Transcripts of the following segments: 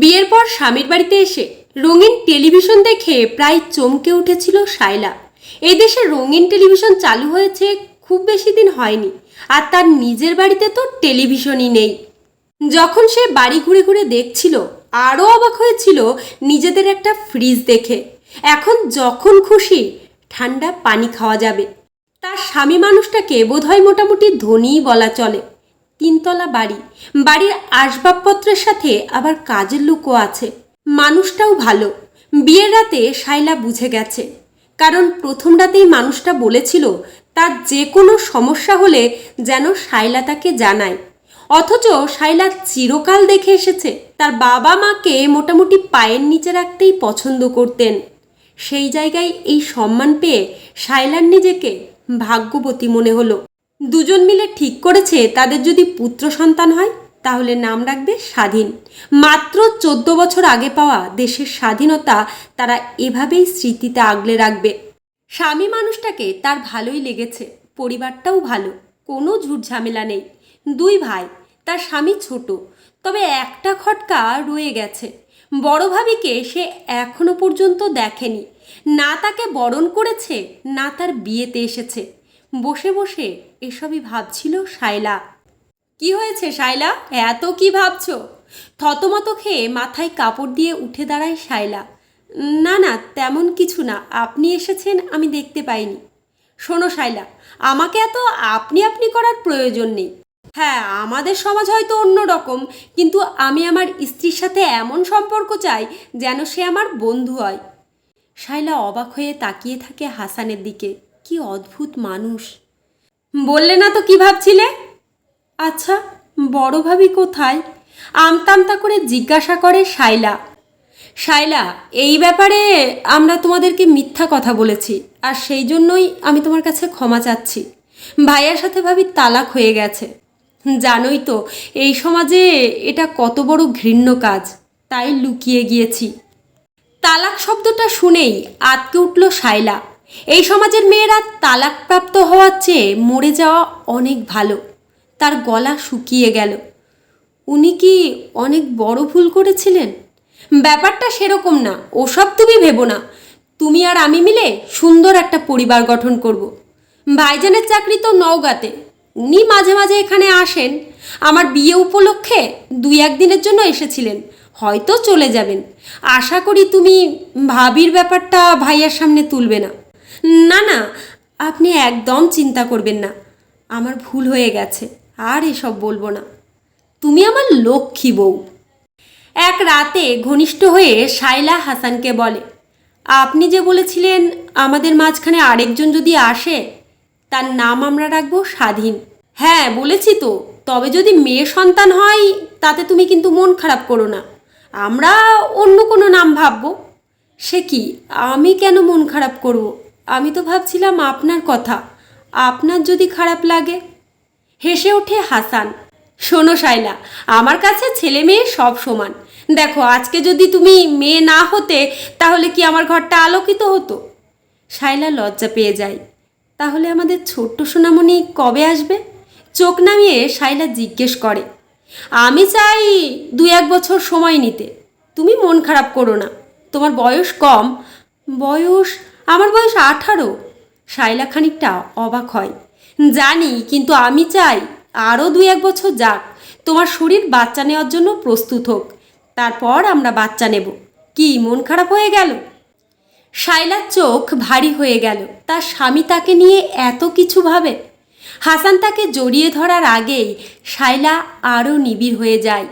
বিয়ের পর স্বামীর বাড়িতে এসে রঙিন টেলিভিশন দেখে প্রায় চমকে উঠেছিল শায়লা এই দেশে রঙিন টেলিভিশন চালু হয়েছে খুব বেশি দিন হয়নি, আর তার নিজের বাড়িতে তো টেলিভিশনই নেই। যখন সে বাড়ি ঘুরে ঘুরে দেখছিল, আরও অবাক হয়েছিল নিজেদের একটা ফ্রিজ দেখে। এখন যখন খুশি ঠান্ডা পানি খাওয়া যাবে। তার স্বামী মানুষটাকে বোধহয় মোটামুটি ধনীই বলা চলে। তিনতলা বাড়ি। বাড়ির আসবাবপত্রের সাথে আবার কাজের লোকও আছে। মানুষটাও ভালো। বিয়ের রাতে শাইলা বুঝে গেছে। কারণ প্রথম রাতেই মানুষটা বলেছিল, তার যে কোনো সমস্যা হলে যেন শাইলা তাকে জানায়। অথচ শাইলা চিরকাল দেখে এসেছে, তার বাবা মাকে মোটামুটি পায়ের নিচে রাখতেই পছন্দ করতেন। সেই জায়গায় এই সম্মান পেয়ে শাইলার নিজেকে ভাগ্যবতী মনে হলো। দুজন মিলে ঠিক করেছে, তাদের যদি পুত্র সন্তান হয়, তাহলে নাম রাখবে স্বাধীন। মাত্র চোদ্দ বছর আগে পাওয়া দেশের স্বাধীনতা তারা এভাবেই স্মৃতিতে আগলে রাখবে। স্বামী মানুষটাকে তার ভালোই লেগেছে, পরিবারটাও ভালো, কোনো ঝুট ঝামেলা নেই। দুই ভাই, তার স্বামী ছোট, তবে একটা খটকা রয়ে গেছে। বড় ভাবিকে সে এখনও পর্যন্ত দেখেনি। না তাকে বরণ করেছে, না তার বিয়েতে এসেছে। বসে বসে এসবই ভাবছিল শায়লা। কি হয়েছে শায়লা? এত কি ভাবছ? থতমত খেয়ে মাথায় কাপড় দিয়ে উঠে দাঁড়ায় শায়লা। না না, তেমন কিছু না। আপনি এসেছেন, আমি দেখতে পাইনি। শোনো শায়লা, আমাকে এত আপনি আপনি করার প্রয়োজন নেই। হ্যাঁ আমাদের সমাজ হয়তো অন্য রকম, কিন্তু আমি আমার স্ত্রীর সাথে এমন সম্পর্ক চাই যেন সে আমার বন্ধু হয়। শাইলা অবাক হয়ে তাকিয়ে থাকে হাসানের দিকে। কি অদ্ভুত মানুষ। বললে না তো কি ভাবছিলে? আচ্ছা বড় ভাবি কোথায়? আমতামতা করে জিজ্ঞাসা করে শাইলা। শাইলা, এই ব্যাপারে আমরা তোমাদেরকে মিথ্যা কথা বলেছি, আর সেই জন্যই আমি তোমার কাছে ক্ষমা চাচ্ছি। ভাইয়ার সাথে ভাবি তালাক হয়ে গেছে। জানোই তো, এই সমাজে এটা কত বড় ঘৃণ্য কাজ, তাই লুকিয়ে গিয়েছি। তালাক শব্দটা শুনেই আতকে উঠল শাইলা। এই সমাজের মেয়েরা তালাকপ্রাপ্ত হওয়ার চেয়ে মরে যাওয়া অনেক ভালো। তার গলা শুকিয়ে গেল। উনি কি অনেক বড় ভুল করেছিলেন? ব্যাপারটা সেরকম না। ওসব তুমি ভেবো না। তুমি আর আমি মিলে সুন্দর একটা পরিবার গঠন করব। ভাইজানের চাকরি তো নওগাঁতে। উনি মাঝে মাঝে এখানে আসেন। আমার বিয়ে উপলক্ষে দুই একদিনের জন্য এসেছিলেন। হয়তো চলে যাবেন। আশা করি তুমি ভাবির ব্যাপারটা ভাইয়ার সামনে তুলবে না। না না, আপনি একদম চিন্তা করবেন না। আমার ভুল হয়ে গেছে, আর এসব বলব না। তুমি আমার লক্ষ্মী বউ। এক রাতে ঘনিষ্ঠ হয়ে শাইলা হাসানকে বলে, আপনি যে বলেছিলেন আমাদের মাঝখানে আরেকজন যদি আসে, তার নাম আমরা রাখব স্বাধীন। হ্যাঁ বলেছি তো, তবে যদি মেয়ে সন্তান হয়, তাতে তুমি কিন্তু মন খারাপ করো না। আমরা অন্য কোনো নাম ভাববো। সে কি, আমি কেন মন খারাপ করব? আমি তো ভাবছিলাম আপনার কথা। আপনার যদি খারাপ লাগে। হেসে ওঠে হাসান। শোনো শাইলা আমার কাছে ছেলে মেয়ে সব সমান। দেখো, আজকে যদি তুমি মেয়ে না হতে, তাহলে কি আমার ঘরটা আলোকিত হতো? শাইলা লজ্জা পেয়ে যায়। তাহলে আমাদের ছোট্ট সোনামণি কবে আসবে? চোখ নামিয়ে শাইলা জিজ্ঞেস করে। আমি চাই দু এক বছর সময় নিতে। তুমি মন খারাপ করো না। তোমার বয়স কম। বয়স আমার বয়স আঠারো। শাইলা খানিকটা অবাক হয়। জানি, কিন্তু আমি চাই আরও দুই এক বছর যাক। তোমার শরীর বাচ্চা নেওয়ার জন্য প্রস্তুত হোক। তারপর আমরা বাচ্চা নেব। কি, মন খারাপ হয়ে গেল? শাইলার চোখ ভারী হয়ে গেল। তার স্বামী তাকে নিয়ে এত কিছু ভাবে। হাসান তাকে জড়িয়ে ধরার আগেই শাইলা আরও নিবিড় হয়ে যায়।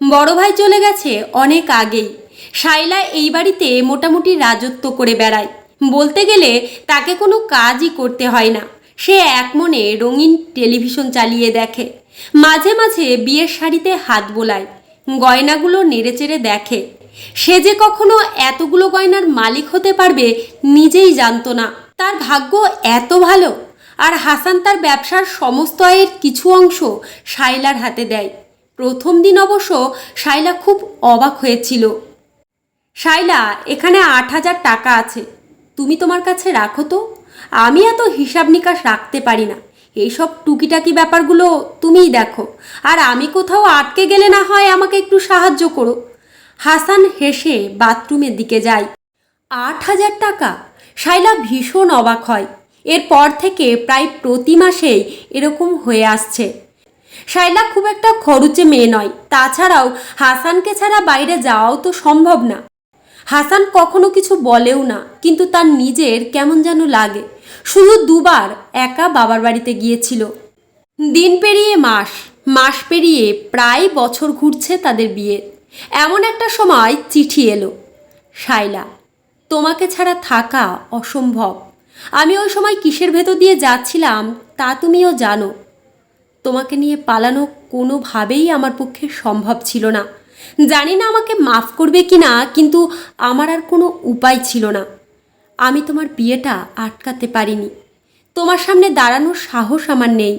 বড় ভাই চলে গেছে অনেক আগেই। শাইলা এই বাড়িতে মোটামুটি রাজত্ব করে বেড়ায়। বলতে গেলে তাকে কোনো কাজই করতে হয় না। সে এক মনে রঙিন টেলিভিশন চালিয়ে দেখে। মাঝে মাঝে বিয়ের শাড়িতে হাত বোলায়, গয়নাগুলো নেড়েচেড়ে দেখে। সে যে কখনো এতগুলো গয়নার মালিক হতে পারবে নিজেই জানতো না। তার ভাগ্য এত ভালো, আর হাসান তার ব্যবসার সমস্ত আয়ের কিছু অংশ শাইলার হাতে দেয়। প্রথম দিন অবশ্য শাইলা খুব অবাক হয়েছিল। শাইলা, এখানে আট হাজার টাকা আছে। তুমি তোমার কাছে রাখো তো। আমি এত হিসাব নিকাশ রাখতে পারি না। এইসব টুকিটাকি ব্যাপারগুলো তুমিই দেখো। আর আমি কোথাও আটকে গেলে না হয় আমাকে একটু সাহায্য করো। হাসান হেসে বাথরুমের দিকে যায়। আট হাজার টাকা? শাইলা ভীষণ অবাক হয়। এরপর থেকে প্রায় প্রতি মাসেই এরকম হয়ে আসছে। শাইলা খুব একটা খরচে মেয়ে নয়। তাছাড়াও হাসানকে ছাড়া বাইরে যাওয়াও তো সম্ভব না। হাসান কখনো কিছু বলেও না, কিন্তু তার নিজের কেমন যেন লাগে। শুধু দুবার একা বাবার বাড়িতে গিয়েছিল। দিন পেরিয়ে মাস মাস পেরিয়ে প্রায় বছর ঘুরছে তাদের বিয়ে। এমন একটা সময় চিঠি এলো শাইলা তোমাকে ছাড়া থাকা অসম্ভব। আমি ওই সময় কিসের ভেতর দিয়ে যাচ্ছিলাম তা তুমিও জানো। তোমাকে নিয়ে পালানো কোনোভাবেই আমার পক্ষে সম্ভব ছিল না। জানি না আমাকে মাফ করবে কি না, কিন্তু আমার আর কোনো উপায় ছিল না। আমি তোমার বিয়েটা আটকাতে পারিনি। তোমার সামনে দাঁড়ানোর সাহস আমার নেই।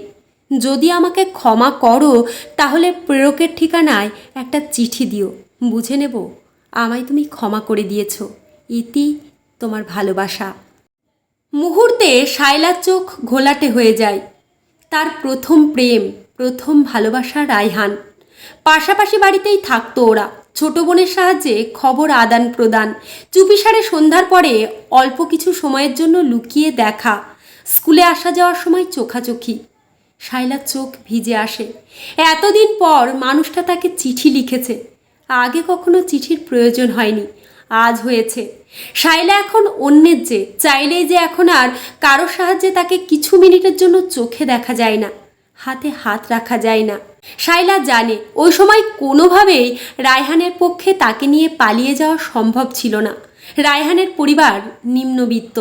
যদি আমাকে ক্ষমা করো, তাহলে প্রেরকের ঠিকানায় একটা চিঠি দিও। বুঝে নেব আমায় তুমি ক্ষমা করে দিয়েছ। ইতি তোমার ভালোবাসা। মুহূর্তে শায়লার চোখ ঘোলাটে হয়ে যায়। তার প্রথম প্রেম, প্রথম ভালোবাসা রায়হান। পাশাপাশি বাড়িতেই থাকতো ওরা। ছোট বোনের সাহায্যে খবর আদান প্রদান, চুপিসারে সন্ধ্যার পরে অল্প কিছু সময়ের জন্য লুকিয়ে দেখা, স্কুলে আসা যাওয়ার সময় চোখাচোখি। শাইলার চোখ ভিজে আসে। এতদিন পর মানুষটা তাকে চিঠি লিখেছে। আগে কখনো চিঠির প্রয়োজন হয়নি, আজ হয়েছে। শাইলা এখন অন্যের যে চাইলেই যে এখন আর কারও সাহায্যে তাকে কিছু মিনিটের জন্য চোখে দেখা যায় না। হাতে হাত রাখা যায় না। শাইলা জানে, ওই সময় কোনোভাবেই রায়হানের পক্ষে তাকে নিয়ে পালিয়ে যাওয়া সম্ভব ছিল না। রায়হানের পরিবার নিম্নবিত্ত,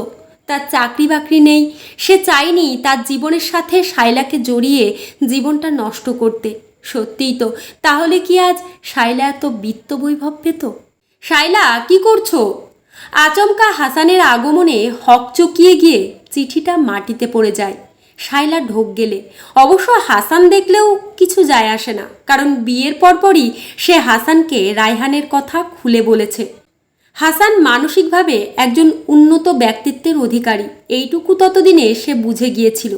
তার চাকরি বাকরি নেই, সে চায়নি তার জীবনের সাথে শাইলাকে জড়িয়ে জীবনটা নষ্ট করতে। সত্যিই তো, তাহলে কি আজ শাইলা এত বিত্ত বৈভব পেত? শাইলা কি করছ? আচমকা হাসানের আগমনে হক চকিয়ে গিয়ে চিঠিটা মাটিতে পড়ে যায়। শাইলা ঢোক গেলে। অবশ্য হাসান দেখলেও কিছু যায় আসে না, কারণ বিয়ের পরপরই সে হাসানকে রায়হানের কথা খুলে বলেছে। হাসান মানসিকভাবে একজন উন্নত ব্যক্তিত্বের অধিকারী, এইটুকু ততদিনে সে বুঝে গিয়েছিল।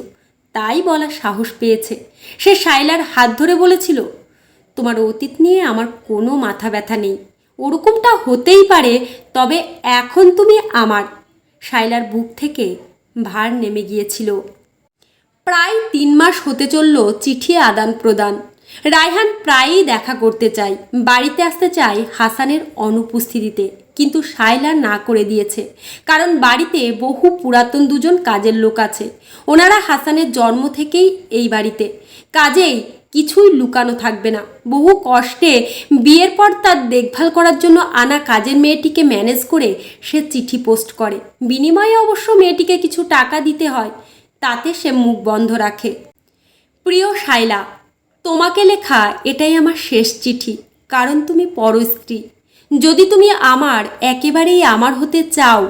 তাই বলার সাহস পেয়েছে। সে শাইলার হাত ধরে বলেছিল, তোমার অতীত নিয়ে আমার কোনো মাথা ব্যথা নেই। ওরকমটা হতেই পারে, তবে এখন তুমি আমার। শাইলার বুক থেকে ভার নেমে গিয়েছিল। প্রায় তিন মাস হতে চলল চিঠি আদান প্রদান। রায়হান প্রায়ই দেখা করতে চায়, বাড়িতে আসতে চায় হাসানের অনুপস্থিতিতে, কিন্তু শায়লা না করে দিয়েছে, কারণ বাড়িতে বহু পুরাতন দুজন কাজের লোক আছে। ওনারা হাসানের জন্ম থেকেই এই বাড়িতে। কাজেই কিছুই লুকানো থাকবে না। বহু কষ্টে বিয়ের পর তার দেখভাল করার জন্য আনা কাজের মেয়েটিকে ম্যানেজ করে সে চিঠি পোস্ট করে। বিনিময়ে অবশ্য মেয়েটিকে কিছু টাকা দিতে হয়। তাতে সে মুখ বন্ধ রাখে। প্রিয় শাইলা তোমাকে লেখা এটাই আমার শেষ চিঠি, কারণ তুমি পরস্ত্রী যদি তুমি আমার একেবারেই আমার হতে চাও,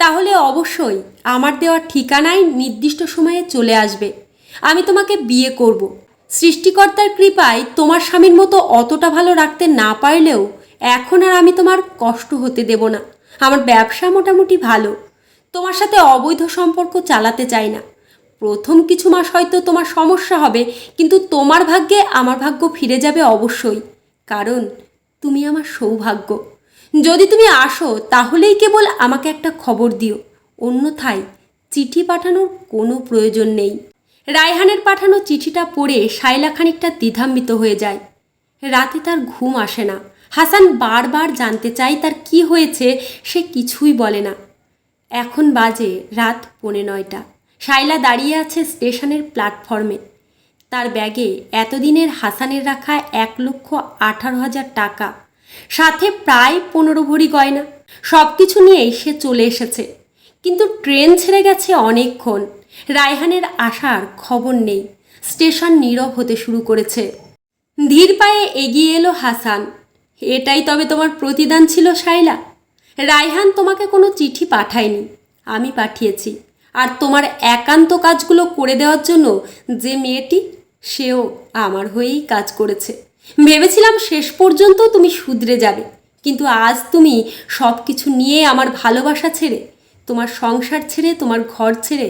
তাহলে অবশ্যই আমার দেওয়া ঠিকানায় নির্দিষ্ট সময়ে চলে আসবে। আমি তোমাকে বিয়ে করব। সৃষ্টিকর্তার কৃপায় তোমার স্বামীর মতো অতটা ভালো রাখতে না পারলেও এখন আর আমি তোমার কষ্ট হতে দেব না। আমার ব্যবসা মোটামুটি ভালো। তোমার সাথে অবৈধ সম্পর্ক চালাতে চাই না। প্রথম কিছু মাস হয়তো তোমার সমস্যা হবে, কিন্তু তোমার ভাগ্যে আমার ভাগ্য ফিরে যাবে অবশ্যই। কারণ তুমি আমার সৌভাগ্য। যদি তুমি আসো, তাহলেই কেবল আমাকে একটা খবর দিও। অন্যথায় চিঠি পাঠানোর কোনো প্রয়োজন নেই। রায়হানের পাঠানো চিঠিটা পড়ে শাইলা খানিকটা দ্বিধান্বিত হয়ে যায়। রাতে তার ঘুম আসে না। হাসান বারবার জানতে চায় তার কি হয়েছে, সে কিছুই বলে না। এখন বাজে রাত পৌনে নয়টা। শাইলা দাঁড়িয়ে আছে স্টেশনের প্ল্যাটফর্মে। তার ব্যাগে এতদিনের হাসানের রাখা এক লক্ষ আঠারো হাজার টাকা, সাথে প্রায় পনেরো ভরি গয়না। সব কিছু নিয়েই সে চলে এসেছে। কিন্তু ট্রেন ছেড়ে গেছে অনেকক্ষণ। রায়হানের আসার খবর নেই। স্টেশন নীরব হতে শুরু করেছে। ধীর পায়ে এগিয়ে এলো হাসান। এটাই তবে তোমার প্রতিদান ছিল শাইলা রায়হান তোমাকে কোনো চিঠি পাঠায়নি। আমি পাঠিয়েছি। আর তোমার একান্ত কাজগুলো করে দেওয়ার জন্য যে মেয়েটি, সেও আমার হয়েই কাজ করেছে। ভেবেছিলাম শেষ পর্যন্ত তুমি শুধরে যাবে, কিন্তু আজ তুমি সব কিছু নিয়ে আমার ভালোবাসা ছেড়ে, তোমার সংসার ছেড়ে, তোমার ঘর ছেড়ে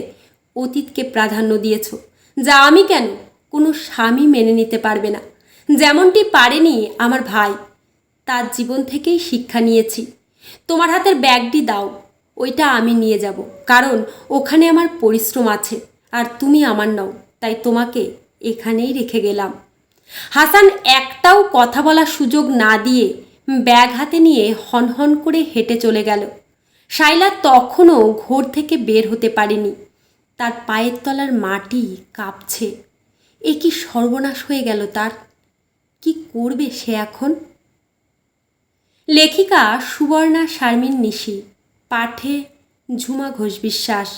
অতীতকে প্রাধান্য দিয়েছ, যা আমি কেন কোনো স্বামী মেনে নিতে পারবে না। যেমনটি পারেনি আমার ভাই, তার জীবন থেকেই শিক্ষা নিয়েছি। তোমার হাতের ব্যাগটি দাও ওইটা আমি নিয়ে যাব। কারণ ওখানে আমার পরিশ্রম আছে। আর তুমি আমার নাও, তাই তোমাকে এখানেই রেখে গেলাম। হাসান একটাও কথা বলার সুযোগ না দিয়ে ব্যাগ হাতে নিয়ে হনহন করে হেঁটে চলে গেল। শাইলা তখনও ঘোর থেকে বের হতে পারেনি। তার পায়ের তলার মাটি কাঁপছে। এ কি সর্বনাশ হয়ে গেল তার। কি করবে সে এখন? লেখিকা সুবর্ণা শারমিন নিশি। পাঠে ঝুমা ঘোষ বিশ্বাস।